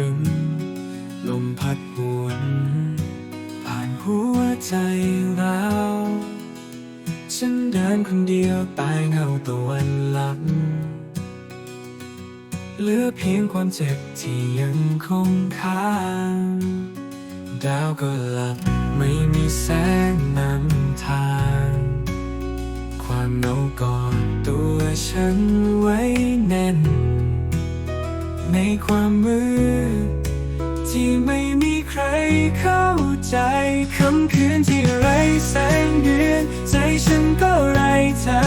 รึมลมพัดหวนผ่านหัวใจเราฉันเดินคนเดียวตายเงาตะวันลับเหลือเพียงความเจ็บที่ยังคงค้างดาวก็หลับไม่มีแสงนำทาง ความเหงากอดตัวฉันไว้แน่น ในความมืด ที่ไม่มีใครเข้าใจคำคืนที่ไร้แสงเดือน ใจฉันก็ไร้เธอ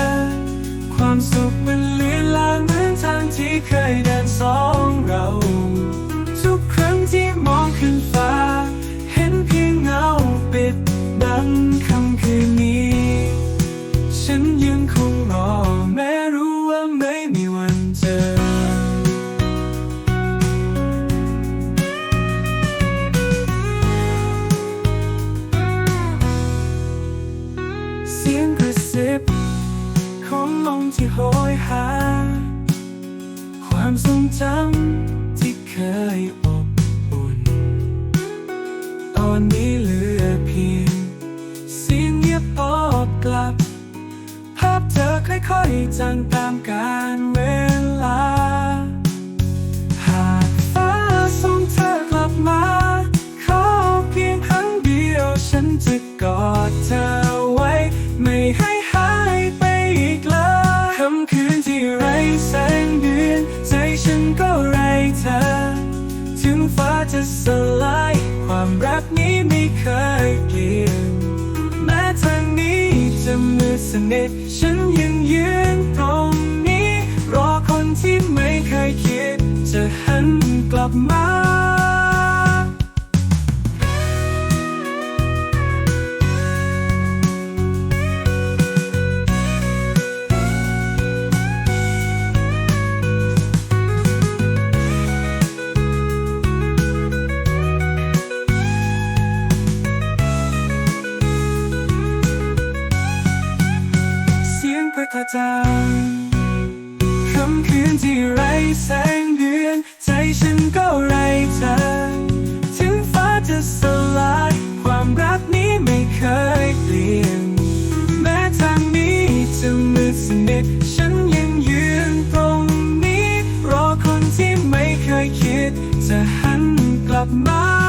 ความสุขมันเลือนลางเหมือนทางที่เคยเดินสองเรา ทุกครั้งที่มองขึ้นฟ้า เห็นเพียงเงาปิดบังคำคืน ของลมที่โหยหา ความทรงจำที่เคยอบอุ่น ตอนนี้เหลือเพียงเสียงเงียบตอบกลับ ภาพเธอค่อยๆจางตามกาลเวลา หากฟ้าส่งเธอกลับมา ขอเพียงครั้งเดียวฉันจะกอดเธอไว้ ไม่ให้ นิทฉันยังยืนตรงนี้ รอคนที่ไม่เคยคิด จะหันกลับมา เสียงประจานค่ำคืนที่ไร้แสงเดือน ใจฉันก็ไร้เธอ ถึงฟ้าจะสลาย ความรักนี้ไม่เคยเปลี่ยน แม้ทางนี้จะมืดสนิทฉันยังยืนตรงนี้ รอคนที่ไม่เคยคิด จะหันกลับมา